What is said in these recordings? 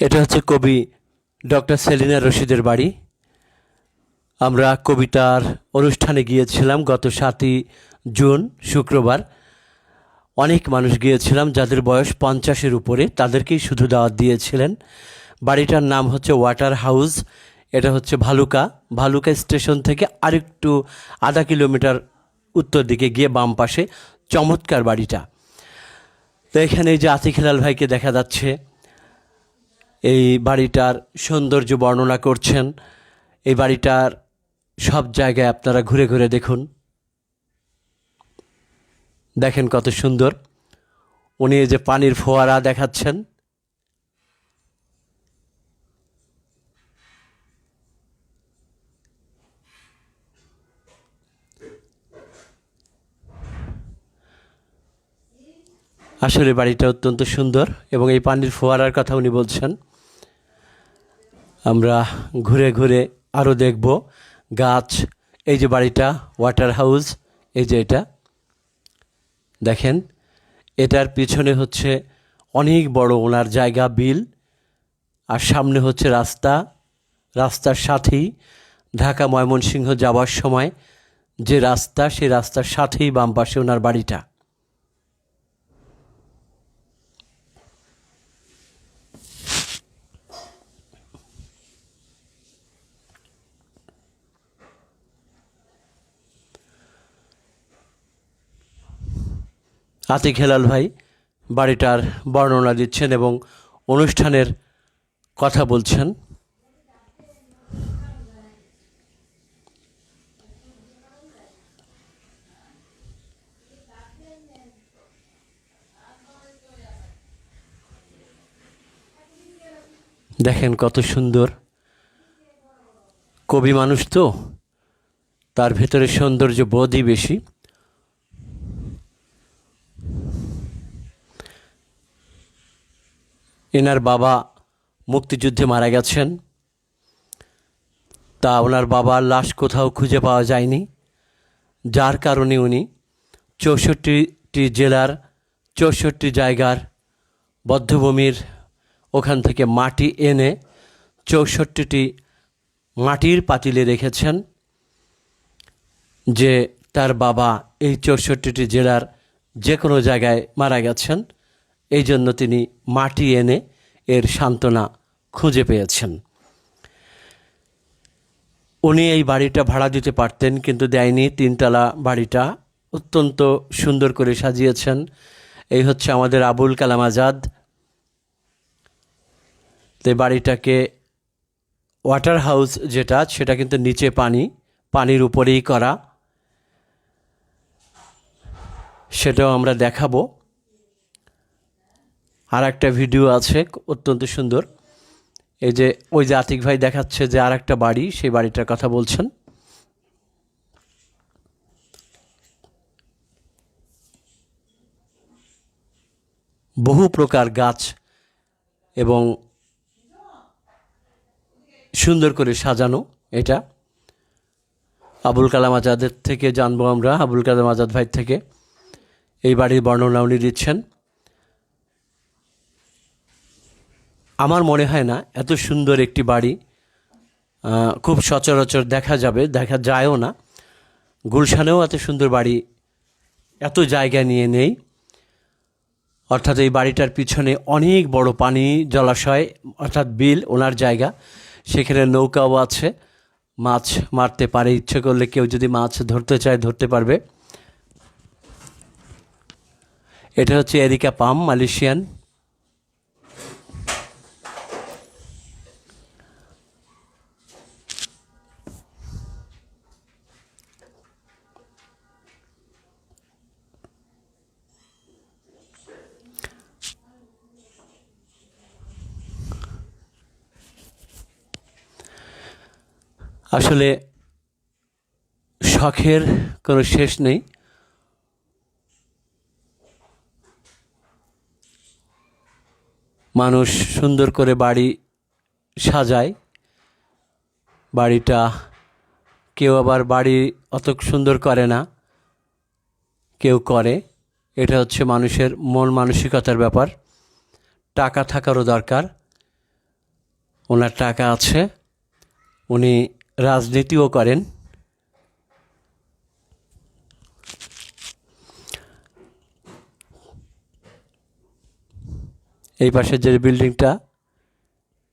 এটা হচ্ছে কবি ডক্টর সেলিনা রশিদের বাড়ি। আমরা কবিতার অনুষ্ঠানে গিয়েছিলাম গত সাতই জুন, শুক্রবার। অনেক মানুষ গিয়েছিলাম যাদের বয়স পঞ্চাশের উপরে, তাদেরকেই শুধু দাওয়াত দিয়েছিলেন। বাড়িটার নাম হচ্ছে ওয়াটার হাউস, এটা হচ্ছে ভালুকা। ভালুকা স্টেশন থেকে আরেকটু আধা কিলোমিটার উত্তর দিকে গিয়ে বাম পাশে চমৎকার বাড়িটা। তো এখানে যে আতিক হেলাল ভাইকে দেখা যাচ্ছে। এই বাড়িটার সৌন্দর্য বর্ণনা করছেন। এই বাড়িটার সব জায়গায় আপনারা ঘুরে ঘুরে দেখুন। দেখেন কত সুন্দর। উনি এই যে পানির ফোয়ারা দেখাচ্ছেন। আসলে বাড়িটা অত্যন্ত সুন্দর এবং এই পানির ফোয়ারার কথা উনি বলছেন। আমরা ঘুরে ঘুরে আরও দেখব গাছ, এই যে বাড়িটা ওয়াটার হাউস এই যে এটা। দেখেন, এটার পিছনে হচ্ছে অনেক বড় ওনার জায়গা, বিল, আর সামনে হচ্ছে রাস্তা। রাস্তার সাথেই ঢাকা ময়মনসিংহ যাওয়ার সময় যে রাস্তা, সেই রাস্তার সাথেই বাম পাশে ওনার বাড়িটা। আতিক হেলাল ভাই বাড়িটার বর্ণনা দিচ্ছেন এবং অনুষ্ঠানের কথা বলছেন। দেখেন কত সুন্দর। কবি মানুষ তো, তার ভেতরে সৌন্দর্য বোধই বেশি। এনার বাবা মুক্তিযুদ্ধে মারা গেছেন। তা ওনার বাবার লাশ কোথাও খুঁজে পাওয়া যায়নি। যার কারণে উনি চৌষট্টিটি জেলার চৌষট্টি জায়গার বদ্ধভূমির ওখান থেকে মাটি এনে চৌষট্টিটি মাটির পাতিলে রেখেছেন যে তার বাবা এই চৌষট্টিটি জেলার যে কোনো জায়গায় মারা গেছেন। এই জন্য তিনি মাটি এনে এর সান্ত্বনা খুঁজে পেয়েছেন। উনি এই বাড়িটা ভাড়া দিতে পারতেন, কিন্তু দেয়নি। তিনতলা বাড়িটা অত্যন্ত সুন্দর করে সাজিয়েছেন। এই হচ্ছে আমাদের আবুল কালাম আজাদ। তো বাড়িটাকে ওয়াটার হাউস যেটা, সেটা কিন্তু নিচে পানি, পানির উপরেই করা। সেটাও আমরা দেখাবো। আর একটা ভিডিও আছে, অত্যন্ত সুন্দর। এই যে ওই যে আতিক ভাই দেখাচ্ছে যে আর একটা বাড়ি, সেই বাড়িটার কথা বলছেন। বহু প্রকার গাছ এবং সুন্দর করে সাজানো এটা। আবুল কালাম আজাদের থেকে জানব আমরা, আবুল কালাম আজাদ ভাই থেকে। এই বাড়ির বর্ণনা উনি দিচ্ছেন। আমার মনে হয় না, এত সুন্দর একটি বাড়ি খুব সচরাচর দেখা যাবে, দেখা যায়ও না। গুলশানেও এত সুন্দর বাড়ি, এত জায়গা নিয়ে নেই। অর্থাৎ এই বাড়িটার পিছনে অনেক বড় পানি জলাশয়, অর্থাৎ বিল, ওনার জায়গা। সেখানে নৌকাও আছে, মাছ মারতে পারে, ইচ্ছে করলে কেউ যদি মাছ ধরতে চায়, ধরতে পারবে। এটা হচ্ছে এরিকা পাম, মালয়েশিয়ান। আসলে শখের কোনো শেষ নেই। মানুষ সুন্দর করে বাড়ি সাজায়। বাড়িটা কেউ আবার বাড়ি অত সুন্দর করে না, কেউ করে। এটা হচ্ছে মানুষের মন মানসিকতার ব্যাপার। টাকা থাকারও দরকার। ওনার টাকা আছে। উনি রাজনীতিও করেন। এই পাশের যে বিল্ডিংটা,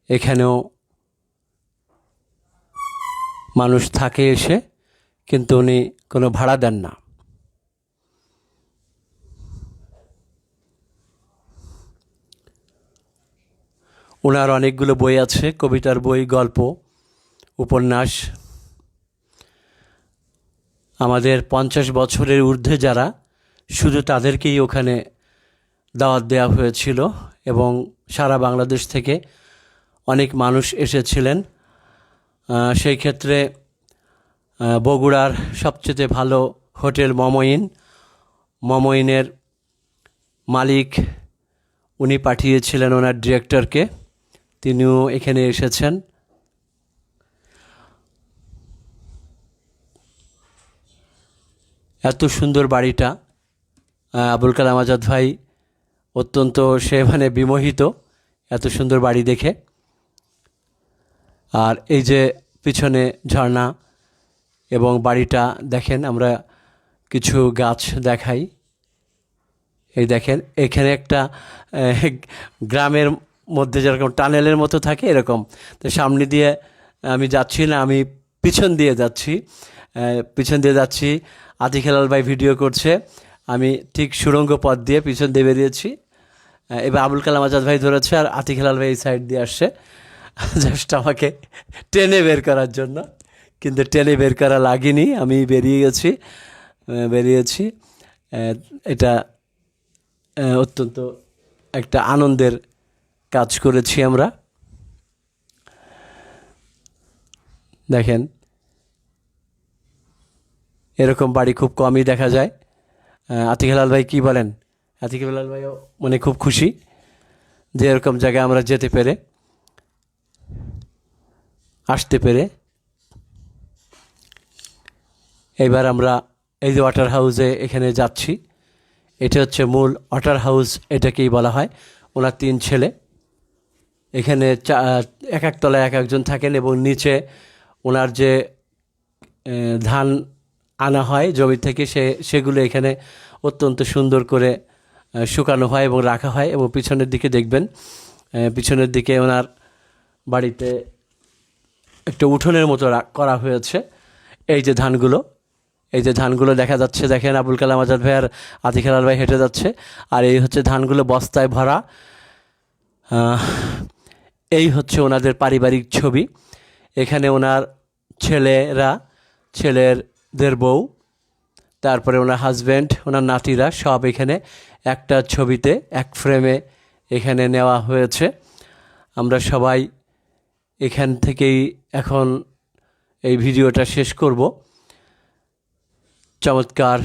এখানেও মানুষ থাকে এসে, কিন্তু উনি কোনো ভাড়া দেন না। ওনার অনেকগুলো বই আছে, কবিতার বই, গল্প। উপন্যাস। আমাদের পঞ্চাশ বছরের ঊর্ধ্বে যারা, শুধু তাদেরকেই ওখানে দাওয়াত দেওয়া হয়েছিল এবং সারা বাংলাদেশ থেকে অনেক মানুষ এসেছিলেন। সেই ক্ষেত্রে বগুড়ার সবচেয়ে ভালো হোটেল মমইন। মমইনের মালিক উনি পাঠিয়েছিলেন ওনার ডিরেক্টরকে তিনিও এখানে এসেছেন। এত সুন্দর বাড়িটা আবুল কালাম আজাদ ভাই অত্যন্ত সে মানে বিমোহিত, এত সুন্দর বাড়ি দেখে। আর এই যে পিছনে ঝর্ণা এবং বাড়িটা দেখেন, আমরা কিছু গাছ দেখাই। এই দেখেন, এখানে একটা গ্রামের মধ্যে যেরকম টানেলের মতো থাকে এরকম। তো সামনে দিয়ে আমি যাচ্ছি না, আমি পিছন দিয়ে যাচ্ছি। পিছন দিয়ে যাচ্ছি। আতিক হেলাল ভাই ভিডিও করছে। আমি ঠিক সুড়ঙ্গ পথ দিয়ে পিছন দিয়ে বেরিয়েছি। এবার আবুল কালাম আজাদ ভাই ধরেছে আর আতিক হেলাল ভাই এই সাইড দিয়ে আসছে। জাস্ট আমাকে টেনে বের করার জন্য। কিন্তু টেনে বের করা লাগেনি। আমি বেরিয়ে গেছি। বেরিয়েছি। এটা অত্যন্ত একটা আনন্দের কাজ করেছি আমরা। দেখেন এরকম বাড়ি খুব কমই দেখা যায়। আতিক হেলাল ভাই কী বলেন? আতিক হেলাল ভাইও মানে খুব খুশি যে এরকম জায়গায় আমরা যেতে পেরে, আসতে পেরে। এবার আমরা এই যে ওয়াটার হাউসে এখানে যাচ্ছি। এটা হচ্ছে মূল ওয়াটার হাউস, এটাকেই বলা হয়। ওনার তিন ছেলে। এখানে এক এক তলায় এক একজন থাকেন এবং নিচে ওনার যে ধান আনা হয় জমি থেকে সে, সেগুলো এখানে অত্যন্ত সুন্দর করে শুকানো হয় এবং রাখা হয় এবং পিছনের দিকে দেখবেন পিছনের দিকে ওনার বাড়িতে একটা উঠোনের মতো করা হয়েছে। এই যে ধানগুলো, এই যে ধানগুলো দেখা যাচ্ছে, দেখেন আবুল কালাম আজাদ ভাই আর আতিক হেলাল ভাই হেঁটে যাচ্ছে। আর এই হচ্ছে ধানগুলো বস্তায় ভরা। এই হচ্ছে ওনাদের পারিবারিক ছবি। এখানে ওনার ছেলেরা ছেলেদের বউ, তারপরে ওনার হাজব্যান্ড ওনার নাতিরা সব এখানে একটা ছবিতে, এক ফ্রেমে এখানে নেওয়া হয়েছে। আমরা সবাই এখান থেকেই এখন এই ভিডিওটা শেষ করব। চমৎকার